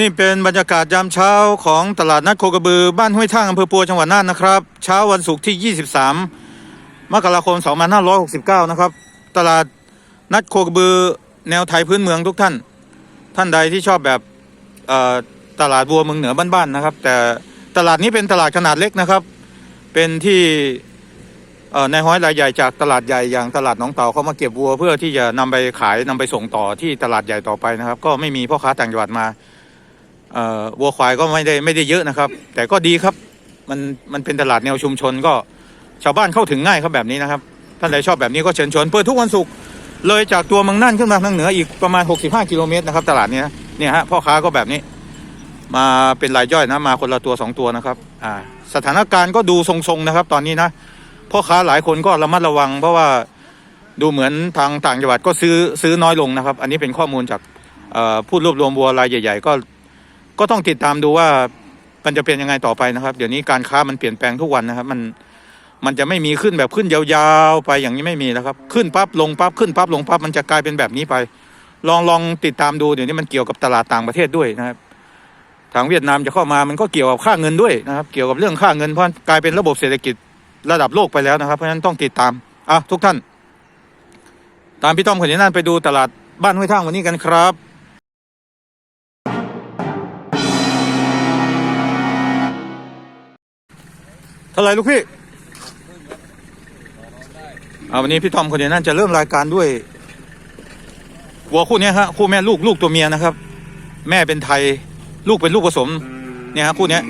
นี่เป็นบรรยากาศยามเช้าของตลาดนัดโคกระบือ บ้านห้วยท่างอำเภอปัวจังหวัดน่านนะครับ เช้าวันศุกร์ที่ 23 มกราคม 2569 นะครับ ตลาดนัดโคกระบือแนวไทยพื้นเมืองทุกท่าน ท่านใดที่ชอบแบบตลาดวัวเมืองเหนือบ้านๆนะครับ แต่ตลาดนี้เป็นตลาดขนาดเล็กนะครับ เป็นที่ในห้อยรายใหญ่จากตลาดใหญ่อย่างตลาดหนองเต่าเขามาเก็บวัว เพื่อที่จะนำไปขายนำไปส่งต่อที่ตลาดใหญ่ต่อไปนะครับ ก็ไม่มีพ่อค้าต่างจังหวัดมา วัวควายก็ไม่ได้ไม่ได้เยอะนะครับ แต่ก็ดีครับมันมันเป็นตลาดแนวชุมชนก็ชาวบ้านเข้าถึงง่ายครับแบบนี้นะครับท่านใดชอบแบบนี้ก็เชิญชวนเปิดทุกวันศุกร์เลยจากตัวเมืองน่านขึ้นมาทางเหนืออีกประมาณ 65 กิโลเมตรนะครับตลาดเนี้ยเนี่ยฮะพ่อค้าก็แบบนี้ มาเป็นรายย่อยนะมาคนละตัวสองตัวนะครับอ่าสถานการณ์ก็ดูทรงๆนะครับ ตอนนี้นะพ่อค้าหลายคนก็ระมัดระวัง เพราะว่าดูเหมือนทางต่างจังหวัดก็ซื้อซื้อน้อยลงนะครับ อันนี้เป็นข้อมูลจากผู้รวบรวมวัวรายใหญ่ ๆ ก็ ก็ต้องติดตามดูว่ามันจะเป็นยังไงต่อไปนะครับ เดี๋ยวนี้การค้ามันเปลี่ยนแปลงทุกวันนะครับ มันมันจะไม่มีขึ้นแบบขึ้นยาวๆ ไปอย่างนี้ไม่มีแล้วครับ ขึ้นปั๊บลงปั๊บขึ้นปั๊บลงปั๊บมันจะกลายเป็นแบบนี้ไป ลองลองติดตามดูเดี๋ยวนี้มันเกี่ยวกับตลาดต่างประเทศด้วยนะครับ ทางเวียดนามจะเข้ามามันก็เกี่ยวกับค่าเงินด้วยนะครับ เกี่ยวกับเรื่องค่าเงินเพราะกลายเป็นระบบเศรษฐกิจระดับโลกไปแล้วนะครับ เพราะฉะนั้นต้องติดตามอะทุกท่าน ตามพี่ต้อมคนนี้นั่นไปดูตลาดบ้านห้วยท่างวันนี้กันครับ เท่าไรลูกพี่เอาวันนี้พี่ทอมคนเดียวนั่นจะเริ่มรายการด้วยวัวคู่นี้ฮะคู่แม่ลูกลูกตัวเมียนะครับ แม่เป็นไทยลูกเป็นลูกผสมเนี่ยฮะคู่นี้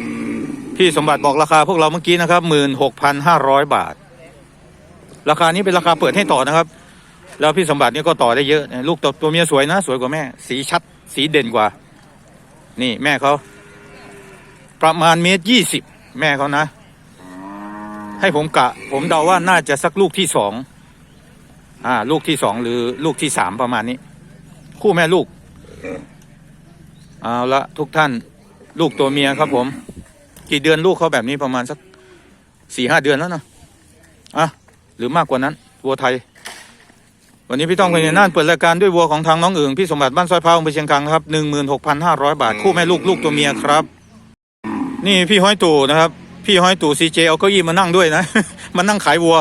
พี่สมบัติบอกราคาพวกเราเมื่อกี้นะครับหมื่นหกพันห้าร้อยบาท ราคานี้เป็นราคาเปิดให้ต่อนะครับ แล้วพี่สมบัตินี่ก็ต่อได้เยอะนะลูกตัวตัวเมียสวยนะ สวยกว่าแม่ สีชัดสีเด่นกว่า นี่แม่เขาประมาณเมตรยี่สิบแม่เขานะ ให้ผมกะ ผมเดาว่าน่าจะสักลูกที่สองอ่า ลูกที่สองหรือลูกที่สามประมาณนี้ คู่แม่ลูก เอาละทุกท่าน ลูกตัวเมียครับผม กี่เดือนลูกเขาแบบนี้ประมาณสักสี่ห้าเดือนแล้วนะอะหรือมากกว่านั้นวัวไทย วันนี้พี่ต้องไปในน่านเปิดรายการด้วยวัวของทางน้องอึ่งพี่สมบัติบ้านซอยพาวอำเภอเชียงคานครับหนึ่งหมื่นหกพันห้าร้อยบาท คู่แม่ลูกลูกตัวเมียครับ นี่พี่ห้อยตู่นะครับ พี่ห้อยตู่ซีเจเอาเก้าอี้มานั่งด้วยนะ มานั่งขายวัว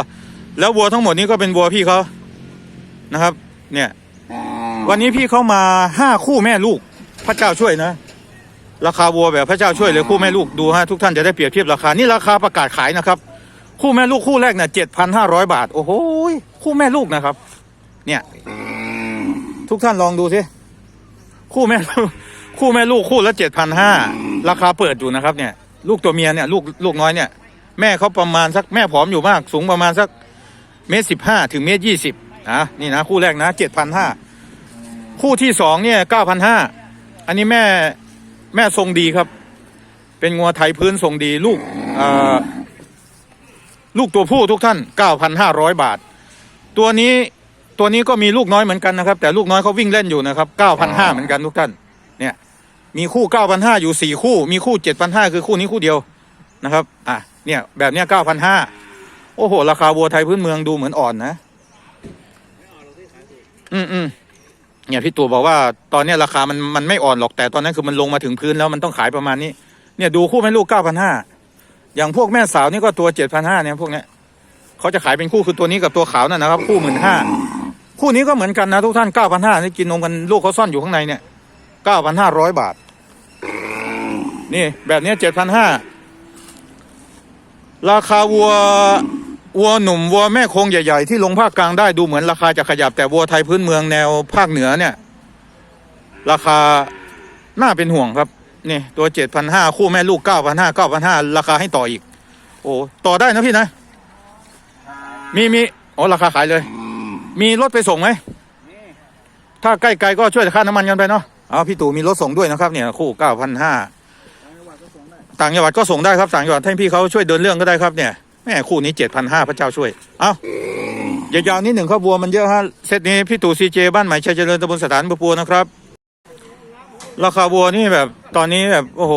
แล้ววัวทั้งหมดนี้ก็เป็นวัวพี่เขานะครับ เนี่ย วันนี้พี่เขามาห้าคู่แม่ลูก พระเจ้าช่วยนะ ราคาวัวแบบพระเจ้าช่วยเลยคู่แม่ลูกดูฮะทุกท่านจะได้เปรียบเทียบราคา นี่ราคาประกาศขายนะครับ คู่แม่ลูกคู่แรกเนี่ยเจ็ดพันห้าร้อยบาท โอ้โหคู่แม่ลูกนะครับ เนี่ยทุกท่านลองดูสิคู่แม่คู่แม่ลูกคู่ละเจ็ดพันห้าราคาเปิดอยู่นะครับ เนี่ย ลูกตัวเมียเนี่ยลูกลูกน้อยเนี่ย แม่เขาประมาณสักแม่ผอมอยู่มาก สูงประมาณสักเมตรสิบห้าถึงเมตรยี่สิบอะนี่นะคู่แรกนะเจ็ดพันห้าคู่ที่สองเนี่ยเก้าพันห้าอันนี้แม่แม่ทรงดีครับ เป็นงัวไทยพื้นทรงดีลูกลูกตัวผู้ทุกท่านเก้าพันห้าร้อยบาท ตัวนี้ตัวนี้ก็มีลูกน้อยเหมือนกันนะครับ แต่ลูกน้อยเขาวิ่งเล่นอยู่นะครับเก้าพันห้าเหมือนกันทุกท่าน มีคู่เก้าพันห้าอยู่สี่คู่ มีคู่เจ็ดพันห้าคือคู่นี้คู่เดียวนะครับ อะ เนี่ยแบบเนี้ยเก้าพันห้าโอ้โห ราคาวัวไทยพื้นเมืองดูเหมือนอ่อนนะ อืมอืมเนี่ยพี่ตู่บอกว่าตอนเนี้ยราคามันมันไม่อ่อนหรอกแต่ตอนนั้นคือมันลงมาถึงพื้นแล้วมันต้องขายประมาณนี้ เนี่ยดูคู่แม่ลูกเก้าพันห้าอย่างพวกแม่สาวนี่ก็ตัวเจ็ดพันห้าเนี่ยพวกเนี้ยเขาจะขายเป็นคู่คือตัวนี้กับตัวขาวนั่นนะครับ คู่หมื่นห้าคู่นี้ก็เหมือนกันนะทุกท่านเก้าพันห้านี่กินนมกันลูกเขาซ่อนอยู่ข้างในเนี่ย เก้าพันห้าร้อยบาท นี่แบบนี้เจ็ดพันห้าราคาวัววัวหนุ่มวัวแม่โคงใหญ่ ๆ ที่ลงภาคกลางได้ดูเหมือนราคาจะขยับแต่วัวไทยพื้นเมืองแนวภาคเหนือเนี่ย ราคาน่าเป็นห่วงครับนี่ตัวเจ็ดพันห้าคู่แม่ลูกเก้าพันห้าเก้าพันห้าราคาให้ต่ออีก โอ้ต่อได้นะพี่นะ มีมีอ๋อราคาขายเลย มีรถไปส่งไหม ถ้าใกล้ๆก็ช่วยค่าน้ำมันกันไปเนาะ เอาพี่ตู่มีรถส่งด้วยนะครับเนี่ยคู่เก้าพันห้าต่างจังหวัดก็ส่งได้ครับต่างจังหวัดให้พี่เขาช่วยเดินเรื่องก็ได้ครับเนี่ยแม่คู่นี้เจ็ดพันห้าพระเจ้าช่วย เอายาวๆนิดหนึ่งครับวัวมันเยอะฮะเซตนี้พี่ตู่ซีเจบ้านใหม่ชัยเจริญตำบลสถานบัวปัวนะครับ ราคาวัวนี่แบบตอนนี้แบบโอ้โห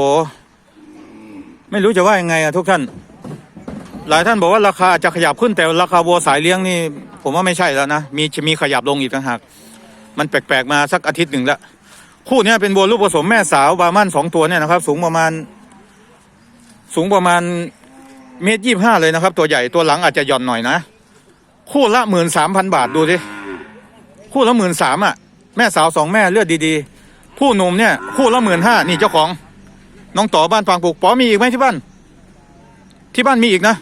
ไม่รู้จะว่ายังไงอะทุกท่าน หลายท่านบอกว่าราคาจะขยับขึ้นแต่ราคาวัวสายเลี้ยงนี่ ผมว่าไม่ใช่แล้วนะมีมีขยับลงอีกต่างหากมันแปลกๆมาสักอาทิตย์หนึ่งแล้ว คู่เนี้ยเป็นวัวลูกผสมแม่สาวบามันสองตัวเนี่ยนะครับ สูงประมาณ สูงประมาณเมตรยี่ห้าเลยนะครับ ตัวใหญ่ตัวหลังอาจจะหย่อนหน่อยนะ คู่ละหมื่นสามพันบาทดูสิคู่ละหมื่นสามอะ แม่สาวสองแม่เลือดดีๆผู้หนุ่มเนี่ย คู่ละหมื่นห้านี่เจ้าของ น้องต่อบ้านฟางปลูกป๋อมีอีกไหมที่บ้าน ที่บ้านมีอีกนะ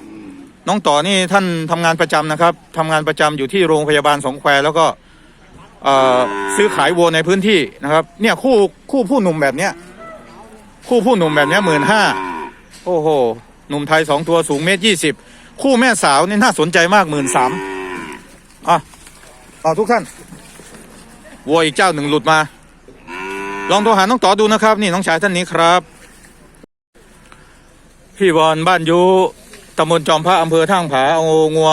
น้องต่อนี่ท่านทำงานประจำนะครับทำงานประจำอยู่ที่โรงพยาบาลสงแควแล้วก็ ซื้อขายวัวในพื้นที่นะครับ เนี่ยคู่คู่ผู้หนุ่มแบบเนี้ย คู่ผู้หนุ่มแบบเนี้ยหมื่นห้าโอ้โหหนุ่มไทยสองตัวสูงเมตรยี่สิบคู่แม่สาวนี่น่าสนใจมากหมื่นสามอะเอาทุกท่านวัวอีกเจ้าหนึ่งหลุดมา ลองโทรหาน้องต่อดูนะครับ นี่น้องชายท่านนี้ครับ พี่บอลบ้านยูตำบลจอมพระอำเภอท่างผาเอางัว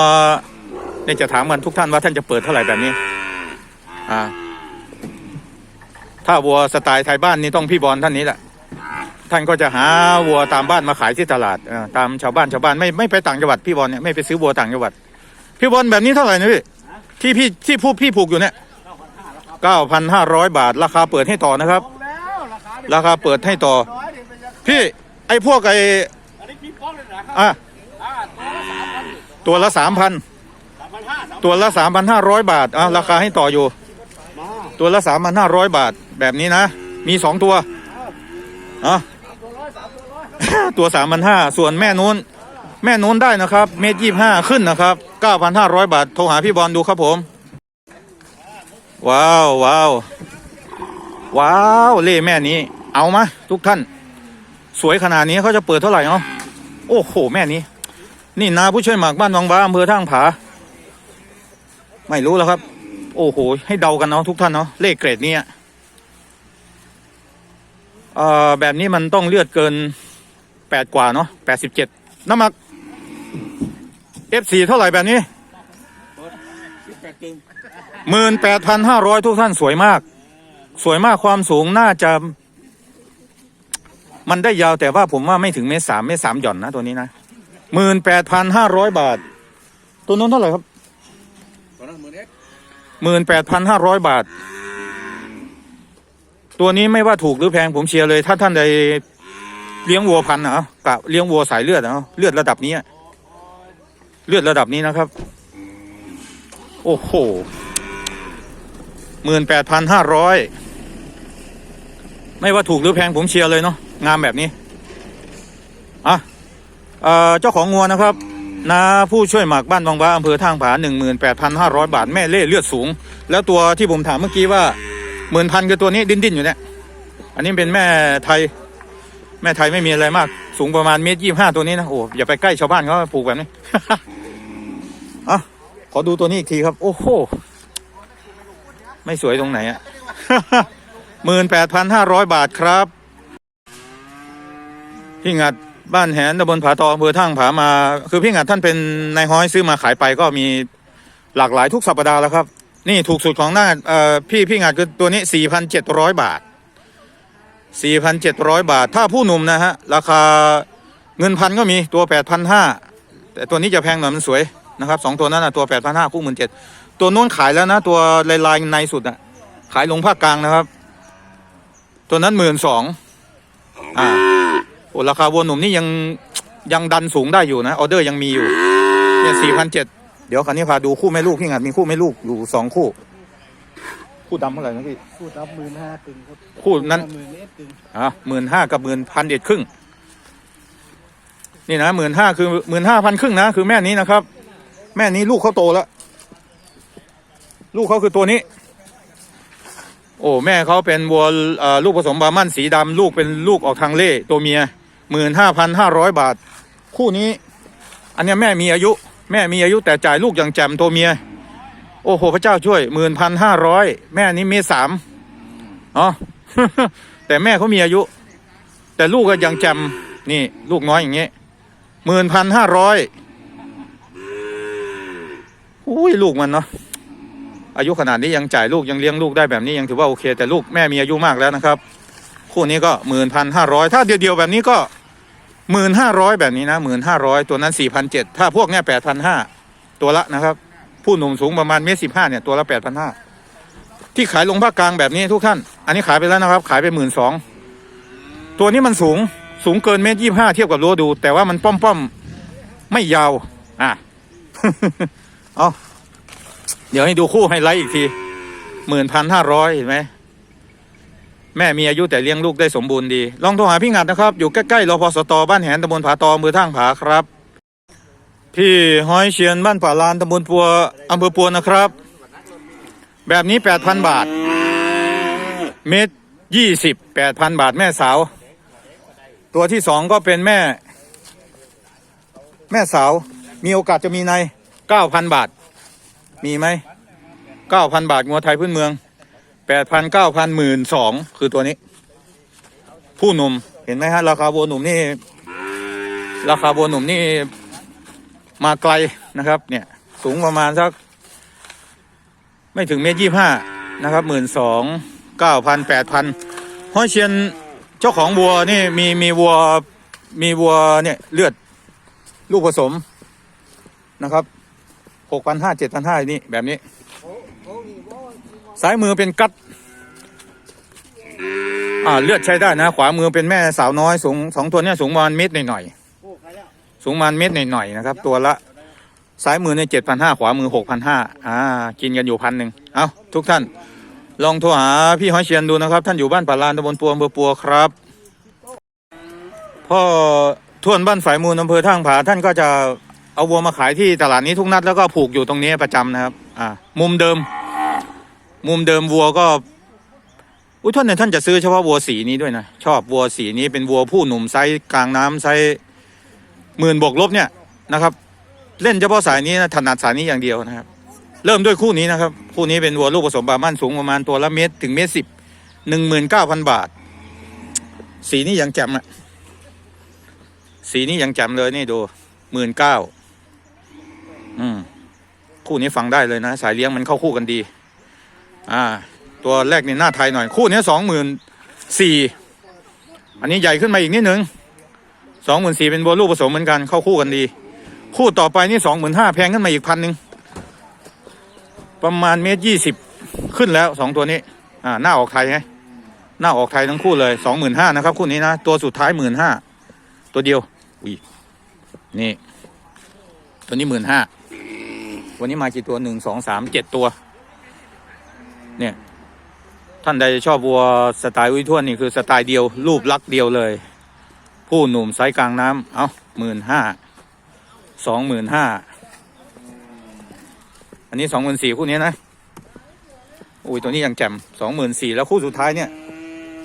เนี่ยจะถามกันทุกท่านว่าท่านจะเปิดเท่าไหร่แบบนี้ อ่า ถ้าวัวสไตล์ไทยบ้านนี่ต้องพี่บอลท่านนี้แหละท่านก็จะหาวัวตามบ้านมาขายที่ตลาดตามชาวบ้านชาวบ้านไม่ไม่ไปต่างจังหวัดพี่บอลเนี่ยไม่ไปซื้อวัวต่างจังหวัด พี่บอลแบบนี้เท่าไหร่นะพี่ที่พี่ที่ผู้พี่ผูกอยู่เนี่ยเก้าพันห้าร้อยบาท ราคาเปิดให้ต่อนะครับ ราคาเปิดให้ต่อ พี่ไอ้พวกไอ้อันนี้พี่ป้องเลยนะครับอะอ่าตัวละสามพันตัวละสามพันห้าร้อยบาทอะราคาให้ต่ออยู่ ตัวละสามพันห้าร้อยบาทแบบนี้นะ มีสองตัวอะตัวสามตัวร้อยตัวสามพันห้าส่วนแม่นู้น แม่นู้นได้นะครับ เมตรยี่ห้าขึ้นนะครับเก้าพันห้าร้อยบาท โทรหาพี่บอลดูครับผม ว้าวว้าวว้าวเล่แม่นี้ เอามาทุกท่าน สวยขนาดนี้เขาจะเปิดเท่าไหร่เนาะโอ้โห แม่นี้ นี่นาผู้ช่วยหมากบ้านวังบ้าอำเภอท่างผา ไม่รู้แล้วครับ โอ้โห ให้เดากันเนาะทุกท่านเนาะเลขเกรดเนี้ยเอ่อแบบนี้มันต้องเลือดเกินแปดกว่าเนาะแปดสิบเจ็ดน้ำหมักเอฟซีเท่าไหร่แบบนี้หมื่นแปดพันห้าร้อยทุกท่านสวยมาก สวยมากความสูงน่าจะ มันได้ยาวแต่ว่าผมว่าไม่ถึงเมตรสามเมตรสามหย่อนนะตัวนี้นะหมื่นแปดพันห้าร้อยบาท ตัวนู้นเท่าไหร่ครับตัวนั้นหมื่นเอ็ หมื่นแปดพันห้าร้อยบาท ตัวนี้ไม่ว่าถูกหรือแพงผมเชียร์เลย ถ้าท่านใดเลี้ยงวัวพันธุ์นะเอากะเลี้ยงวัวสายเลือดนะเลือดระดับนี้เลือดระดับนี้นะครับ โอ้โหหมื่นแปดพันห้าร้อยไม่ว่าถูกหรือแพงผมเชียร์เลยเนาะงามแบบนี้อะเอ่อเจ้าของงัวนะครับ นาผู้ช่วยหมักบ้านวังบ้าอำเภอทางผาหนึ่งหมื่นแปดพันห้าร้อยบาทแม่เล่เลือดสูง แล้วตัวที่ผมถามเมื่อกี้ว่าหมื่นพันคือตัวนี้ดิ้นดินๆอยู่เนี่ยอันนี้เป็นแม่ไทย แม่ไทยไม่มีอะไรมาก สูงประมาณเมตรยี่ห้าตัวนี้นะโอ้อย่าไปใกล้ชาวบ้านเขาปลูกแบบนี้อะขอดูตัวนี้อีกทีครับ โอ้โหไม่สวยตรงไหนอะหมื่นแปดพันห้าร้อยบาทครับพี่งัด บ้านแหนตำบลผาตองอำเภอท่างผามา คือพี่งัดท่านเป็นนายห้อยซื้อมาขายไปก็มีหลากหลายทุกสัปดาห์แล้วครับ นี่ถูกสุดของหน้าเอ่อพี่พี่งัดคือตัวนี้สี่พันเจ็ดร้อยบาทสี่พันเจ็ดร้อยบาท ถ้าผู้หนุ่มนะฮะ ราคาเงินพันก็มีตัวแปดพันห้าแต่ตัวนี้จะแพงหน่อยมันสวยนะครับสองตัวนั้นนะตัวแปดพันห้าคู่หมื่นเจ็ดตัวนู้นขายแล้วนะ ตัวลายลายในสุดอะขายลงภาคกลางนะครับ ตัวนั้นหมื่นสองอ่า ราคาวัวหนุ่มนี่ยังยังดันสูงได้อยู่นะออเดอร์ยังมีอยู่เนี่ยสี่พันเจ็ดเดี๋ยวคันนี้พาดูคู่แม่ลูกพี่งัดมีคู่แม่ลูกอยู่สองคู่ คู่ดำเท่าไหร่นะพี่ พูดรับหมื่นห้ากึ่งคู่นั้น หมื่นเอ็ดกึ่งอะหมื่นห้ากับหมื่นพันเอ็ดครึ่ง นี่นะหมื่นห้าคือหมื่นห้าพันครึ่งนะ คือแม่นี้นะครับ แม่นี้ลูกเขาโตแล้ว ลูกเขาคือตัวนี้ โอ้ แม่เขาเป็นวัวเอ่อลูกผสมบาร์มันสีดำลูกเป็นลูกออกทางเล่ตัวเมีย หมื่นห้าพันห้าร้อยบาท คู่นี้ อันนี้แม่มีอายุ แม่มีอายุแต่จ่ายลูกอย่างแจ่มตัวเมีย โอ้โห พระเจ้าช่วยหมื่นพันห้าร้อยแม่นี้เมสามอ๋อแต่แม่เขามีอายุ แต่ลูกก็ยังแจ่มนี่ ลูกน้อยอย่างเงี้ยหมื่นพันห้าร้อยอุ้ยลูกมันเนาะอายุขนาดนี้ยังจ่ายลูกยังเลี้ยงลูกได้แบบนี้ยังถือว่าโอเค แต่ลูกแม่มีอายุมากแล้วนะครับ คู่นี้ก็หมื่นพันห้าร้อยถ้าเดียวๆแบบนี้ก็ หมื่นห้าร้อยแบบนี้นะหมื่นห้าร้อยตัวนั้นสี่พันเจ็ดถ้าพวกเนี้ยแปดพันห้าตัวละนะครับ ผู้หนุ่มสูงประมาณเมตรสิบห้าเนี่ยตัวละแปดพันห้าที่ขายลงภาคกลางแบบนี้ทุกท่าน อันนี้ขายไปแล้วนะครับ ขายไปหมื่นสองตัวนี้มันสูงสูงเกินเมตรยี่ห้าเทียบกับรั้วดู แต่ว่ามันป้อมป้อมไม่ยาวอะเอาเดี๋ยวให้ดูคู่ไฮไลท์อีกทีหมื่นพันห้าร้อยเห็นไหม แม่มีอายุแต่เลี้ยงลูกได้สมบูรณ์ดี ลองโทรหาพี่งัดนะครับ อยู่ใกล้ๆรพสตบ้านแหนตำบลผาตออำเภอท่างผาครับ พี่ห้อยเชียนบ้านป่าลานตำบลปัวอำเภอปัวนะครับ แบบนี้แปดพันบาท เม็ดยี่สิบแปดพันบาทแม่สาว ตัวที่สองก็เป็นแม่ แม่สาว มีโอกาสจะมีในเก้าพันบาท มีไหมเก้าพันบาทงัวไทยพื้นเมือง แปดพันเก้าพันหมื่นสองคือตัวนี้ ผู้หนุ่มเห็นไหมฮะราคาวัวหนุ่มนี่ ราคาวัวหนุ่มนี่มาไกลนะครับ เนี่ย สูงประมาณสัก ไม่ถึงเมตรยี่ห้านะครับหมื่นสองเก้าพันแปดพันห้อยเชียนเจ้าของวัวนี่มีมีวัวมีวัวเนี่ยเลือดลูกผสมนะครับหกพันห้าเจ็ดพันห้านี่แบบนี้ ซ้ายมือเป็นกัดอ่าเลือดใช้ได้นะ ขวามือเป็นแม่สาวน้อยสูงสองตัวเนี้ยสูงประมาณเมตรหน่อยๆสูงประมาณเมตรหน่อยๆนะครับ ตัวละซ้ายมือเนี่ยเจ็ดพันห้าขวามือหกพันห้าอ่า กินกันอยู่พันหนึ่งเอาทุกท่าน ลองโทรหาพี่ห้อยเชียนดูนะครับ ท่านอยู่บ้านป่าลานตำบลปัวอำเภอปัวครับ พ่อทวนบ้านฝ่ายมูลอำเภอท่างผาท่านก็จะเอาวัวมาขายที่ตลาดนี้ทุกนัดแล้วก็ผูกอยู่ตรงนี้ประจำนะครับ อ่า มุมเดิม มุมเดิมวัวก็อุ้ยท่านเนี่ยท่านจะซื้อเฉพาะวัวสีนี้ด้วยนะ ชอบวัวสีนี้เป็นวัวผู้หนุ่มไซส์กลางน้ำไซส์หมื่นบวกลบเนี่ยนะครับ เล่นเฉพาะสายนี้นะถนัดสายนี้อย่างเดียวนะครับ เริ่มด้วยคู่นี้นะครับ คู่นี้เป็นวัวลูกผสมบามันสูงประมาณตัวละเมตรถึงเมตรสิบหนึ่งหมื่นเก้าพันบาท สีนี้ยังแจ่มอะสีนี้ยังแจ่มเลยนี่ดูหมื่นเก้าอืมคู่นี้ฟังได้เลยนะ สายเลี้ยงมันเข้าคู่กันดี อ่า ตัวแรกนี่หน้าไทยหน่อย คู่นี้สองหมื่นสี่อันนี้ใหญ่ขึ้นมาอีกนิดนึงสองหมื่นสี่เป็นวัวลูผสมเหมือนกันเข้าคู่กันดี คู่ต่อไปนี่สองหมื่นห้าแพงขึ้นมาอีกพันหนึ่งประมาณเมตรยี่สิบขึ้นแล้วสองตัวนี้ อ่า หน้าออกไทยไงหน้าออกไทยทั้งคู่เลยสองหมื่นห้านะครับ คู่นี้นะ ตัวสุดท้ายหมื่นห้าตัวเดียวอุ้ยนี่ ตัวนี้หมื่นห้าวันนี้มากี่ตัวหนึ่งสองสามเจ็ดตัว เนี่ย ท่านใดชอบวัวสไตล์อุ้ยทวนนี่คือสไตล์เดียวรูปลักษ์เดียวเลย ผู้หนุ่มไซส์กลางน้ำเอาหมื่นห้าสองหมื่นห้าอันนี้สองหมื่นสี่คู่นี้นะอุ้ยตัวนี้ยังแจ่มสองหมื่นสี่แล้วคู่สุดท้ายเนี่ย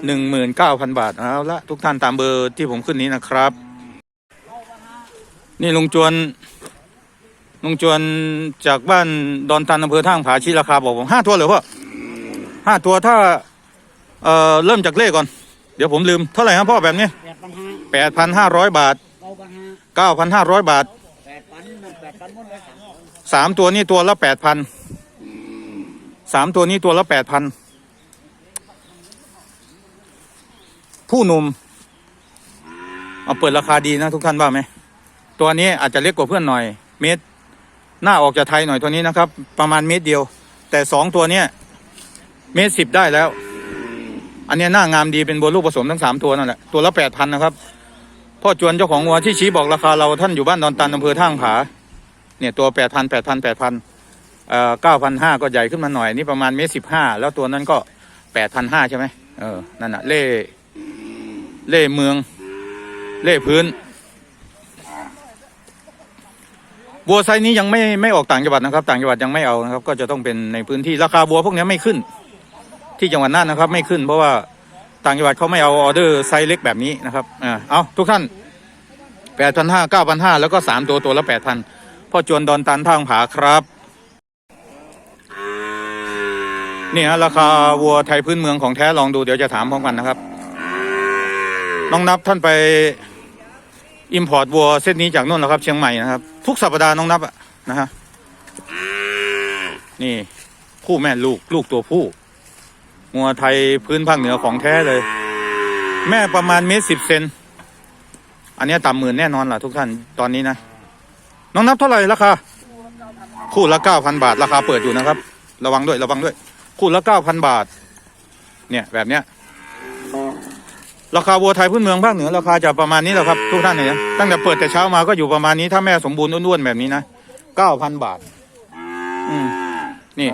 หนึ่งหมื่นเก้าพันบาทเอาละทุกท่านตามเบอร์ที่ผมขึ้นนี้นะครับ นี่ลุงจวนลุงจวนจากบ้านดอนตันอำเภอท่างผาชีราคาบอกผมห้าตัวเหรอพ่อ ห้าตัวถ้า เอ่อ เริ่มจากเลขก่อน เดี๋ยวผมลืม เท่าไหร่ครับพ่อแบบนี้แปดพันห้าแปดพันห้าร้อยบาทเก้าพันห้าเก้าพันห้าร้อยบาทแปดพันหนึ่งแปดพันหมดเลยสามสามตัวนี้ตัวละแปดพันสามตัวนี้ตัวละแปดพันผู้หนุ่มเอาเปิดราคาดีนะทุกท่านว่าไหมตัวนี้อาจจะเล็กกว่าเพื่อนหน่อย เมตร หน้าออกจากไทยหน่อยตัวนี้นะครับ ประมาณเมตรเดียว แต่สองตัวเนี้ย เมตรสิบได้แล้ว อันเนี้ยหน้างามดีเป็นบัวลูกผสมทั้งสามตัวนั่นแหละตัวละแปดพันนะครับพ่อจวนเจ้าของวัวที่ชี้บอกราคาเราท่านอยู่บ้านดอนตันอำเภอท่างผาเนี่ยตัวแปดพันแปดพันแปดพันเอ่อเก้าพันห้าก็ใหญ่ขึ้นมาหน่อยนี่ประมาณเมตรสิบห้าแล้วตัวนั้นก็แปดพันห้าใช่ไหมเออนั่นน่ะเล่เล่เมือง เล่พื้นบัวไซนี้ยังไม่ไม่ออกต่างจังหวัดนะครับ ต่างจังหวัดยังไม่เอานะครับ ก็จะต้องเป็นในพื้นที่ราคาบัวพวกนี้ไม่ขึ้น ที่จังหวัดน่านนะครับ ไม่ขึ้นเพราะว่าต่างจังหวัดเขาไม่เอาออเดอร์ไซส์เล็กแบบนี้นะครับอ่าเอาทุกท่านแปดพันห้าเก้าพันห้าแล้วก็สามตัวตัวละแปดพันพ่อจวนดอนตันทางผาครับนี่ฮะราคาวัวไทยพื้นเมืองของแท้ลองดูเดี๋ยวจะถามพร้อมกันนะครับน้องนับท่านไปอิมพอร์ตวัวเส้นนี้จากนู่นแล้วครับ เชียงใหม่นะครับ ทุกสัปดาห์น้องนับอะนะฮะนี่คู่แม่ลูกลูกตัวผู้ งัวไทยพื้นภาคเหนือของแท้เลย แม่ประมาณเมตรสิบเซนอันนี้ต่ำหมื่นแน่นอนล่ะทุกท่านตอนนี้นะ น้องนับเท่าไหร่ราคาคู่ละเก้าพันบาทราคาเปิดอยู่นะครับ ระวังด้วยระวังด้วย คู่ละเก้าพันบาท เนี่ยแบบเนี้ยราคาวัวไทยพื้นเมืองภาคเหนือราคาจะประมาณนี้แหละครับทุกท่านเนี่ยตั้งแต่เปิดแต่เช้ามาก็อยู่ประมาณนี้ถ้าแม่สมบูรณ์อ้วนๆแบบนี้นะเก้าพันบาท อืมนี่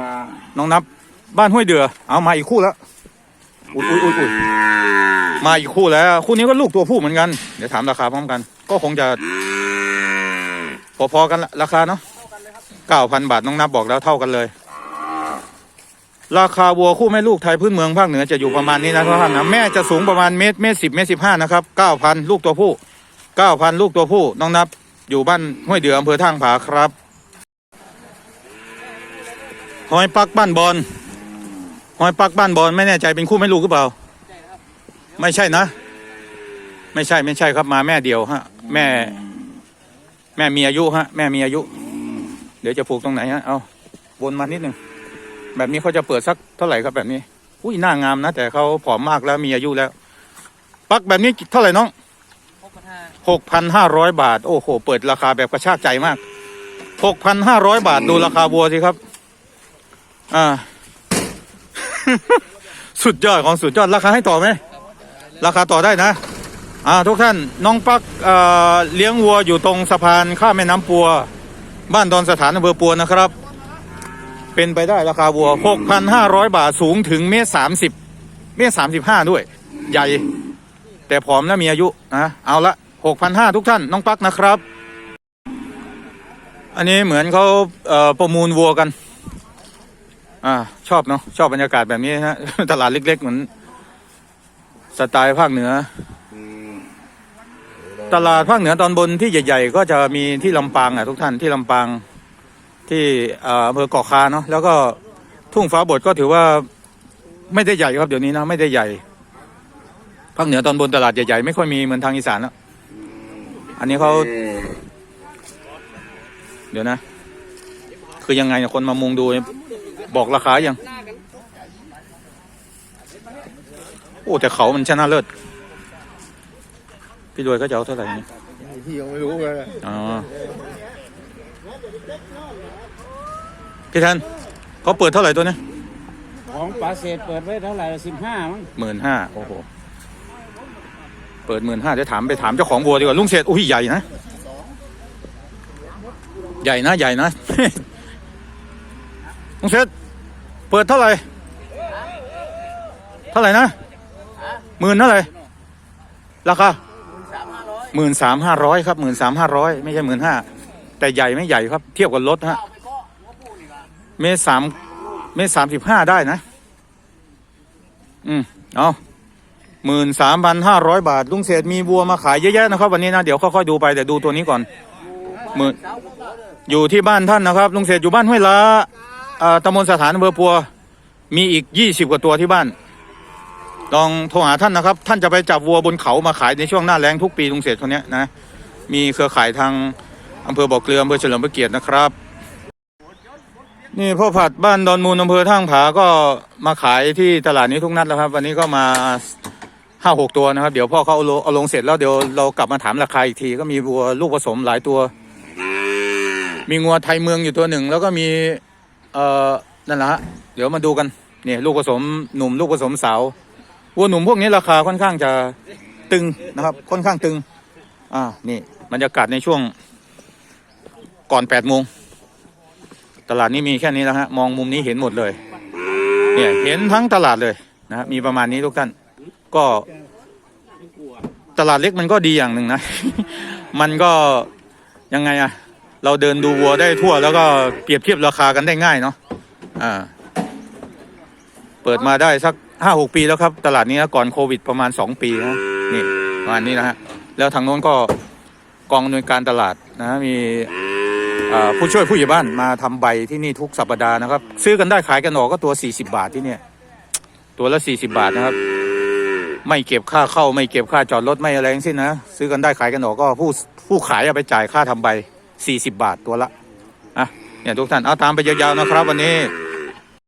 น้องนับ บ้านห้วยเดือ เอามาอีกคู่แล้วอุ้ยอุ้ยอุ้ยมาอีกคู่แล้ว คู่นี้ก็ลูกตัวผู้เหมือนกัน เดี๋ยวถามราคาพร้อมกัน ก็คงจะ พอๆกันละราคาเนาะเก้าพันบาทน้องนับบอกแล้วเท่ากันเลย ราคาวัวคู่แม่ลูกไทยพื้นเมืองภาคเหนือจะอยู่ประมาณนี้นะท่านนะแม่จะสูงประมาณเมตรเมตรสิบเมตรสิบห้านะครับเก้าพันลูกตัวผู้เก้าพันลูกตัวผู้น้องนับ อยู่บ้านห้วยเดืออำเภอท่างผาครับหอยปักบ้านบอล หอยปักบ้านบอลไม่แน่ใจเป็นคู่แม่ลูกหรือเปล่า ไม่ใช่นะ ไม่ใช่ไม่ใช่ครับมาแม่เดียวฮะ แม่ แม่มีอายุฮะ แม่มีอายุ เดี๋ยวจะผูกตรงไหนฮะเอาวนมานิดหนึ่งแบบนี้เขาจะเปิดสักเท่าไหร่ครับแบบนี้ อุ้ยหน้างามนะแต่เขาผอมมากแล้วมีอายุแล้ว ปักแบบนี้เท่าไหร่น้องหกพันห้าร้อยบาท โอ้โห เปิดราคาแบบกระชากใจมากหกพันห้าร้อยบาทดูราคาวัวสิครับ อ่า สุดยอดของสุดยอดราคาให้ต่อไหมราคาต่อได้นะ อ่าทุกท่านน้องปักเอ่อเลี้ยงวัวอยู่ตรงสะพานข้ามแม่น้ำปัว บ้านดอนสถานอำเภอปัวนะครับ เป็นไปได้ราคาวัว 6,500 บาทสูงถึงเมตรสามสิบเมตรสามสิบห้าด้วย ใหญ่ แต่ผอมและมีอายุนะเอาละ6,500 ทุกท่านน้องปักนะครับ อันนี้เหมือนเขาเอ่อประมูลวัวกัน อ่า ชอบเนาะชอบบรรยากาศแบบนี้ฮะ ตลาดเล็ก ๆ เหมือน สไตล์ภาคเหนือ ตลาดภาคเหนือตอนบนที่ใหญ่ ๆ ก็จะมีที่ลำปางอะทุกท่านที่ลำปาง ที่อ่ออำเภอเกาะคาเนาะแล้วก็ทุ่งฟ้าบดก็ถือว่าไม่ได้ใหญ่ครับเดี๋ยวนี้นะไม่ได้ใหญ่ภาคเหนือตอนบนตลาดใหญ่ๆไม่ค่อยมีเหมือนทางอีสานแล้วอันนี้เขาเดี๋ยวนะ คือยังไงคนมามุงดู บอกราคายัง โอ้แต่เขามันชนะเลิศ พี่รวยก็จะเอาเท่าไหร่นี่พี่ยังไม่รู้เลยอ๋อ พี่แทนเขาเปิดเท่าไหร่ตัวเนี้ของปลาเศษเปิดไว้เท่าไหร่สิบห้ามั้งหมื่นห้าโอ้โห เปิดหมื่นห้าเดี๋ยวถามไปถามเจ้าของวัวดีกว่าลุงเศษอุ้ยใหญ่นะ ใหญ่นะใหญ่นะลุงเศษ เปิดเท่าไหร่ เท่าไหร่นะหมื่นเท่าไหร่ ราคาหมื่นสามห้าร้อยครับหมื่นสามห้าร้อยไม่ใช่หมื่นห้าแต่ใหญ่ไม่ใหญ่ครับ เทียบกับรถฮะเมตรสามเมตรสามสิบห้าได้นะ อืมเอาหมื่นสามพันห้าร้อยบาท ลุงเศษมีวัวมาขายเยอะแยะนะครับ วันนี้นะเดี๋ยวค่อยๆดูไปแต่ดูตัวนี้ก่อนหมื่นอยู่ที่บ้านท่านนะครับ ลุงเศษอยู่บ้านห้วยละอ่า ตำบลสถานอำเภอปัว มีอีกยี่สิบกว่าตัวที่บ้าน ลองโทรหาท่านนะครับ ท่านจะไปจับวัวบนเขามาขายในช่วงหน้าแล้งทุกปีลุงเศษคนนี้นะ มีเครือข่ายทางอำเภอบ่อเกลืออำเภอเฉลิมพระเกียรตินะครับ นี่พ่อผัดบ้านดอนมูลอำเภอท่างผาก็มาขายที่ตลาดนี้ทุกนัดแล้วครับ วันนี้ก็มาห้าหกตัวนะครับ เดี๋ยวพ่อเขาเอาลงเอาลงเสร็จแล้วเดี๋ยวเรากลับมาถามราคาอีกทีก็มีวัวลูกผสมหลายตัว มีงัวไทยเมืองอยู่ตัวหนึ่ง แล้วก็มี เอ่อนั่นแหละฮะเดี๋ยวมาดูกันนี่ลูกผสมหนุ่มลูกผสมสาววัวหนุ่มพวกนี้ราคาค่อนข้างจะตึงนะครับ ค่อนข้างตึง อ่านี่บรรยากาศในช่วงก่อนแปดโมงตลาดนี้มีแค่นี้แล้วฮะมองมุมนี้เห็นหมดเลย เนี่ยเห็นทั้งตลาดเลยนะฮะมีประมาณนี้ทุกท่าน ก็ตลาดเล็กมันก็ดีอย่างหนึ่งนะ มันก็ยังไงอะ เราเดินดูวัวได้ทั่ว แล้วก็เปรียบเทียบราคากันได้ง่ายเนาะอ่าเปิดมาได้สักห้าหกปีแล้วครับ ตลาดนี้ก่อนโควิดประมาณสองปีนะนี่ประมาณนี้นะฮะแล้วทางโน้นก็กองอำนวยการตลาดนะมีผู้ช่วยผู้ใหญ่บ้านมาทำใบที่นี่ทุกสัปดาห์นะครับ ซื้อกันได้ขายกันออกก็ตัว 40 บาทที่เนี่ย ตัวละ 40 บาทนะครับ ไม่เก็บค่าเข้าไม่เก็บค่าจอดรถไม่อะไรทั้งสิ้นนะ ซื้อกันได้ขายกันออกก็ผู้ผู้ขายเอาไปจ่ายค่าทำใบ 40 บาทตัวละอะเนี่ยทุกท่านเอาตามไปยาวๆนะครับ วันนี้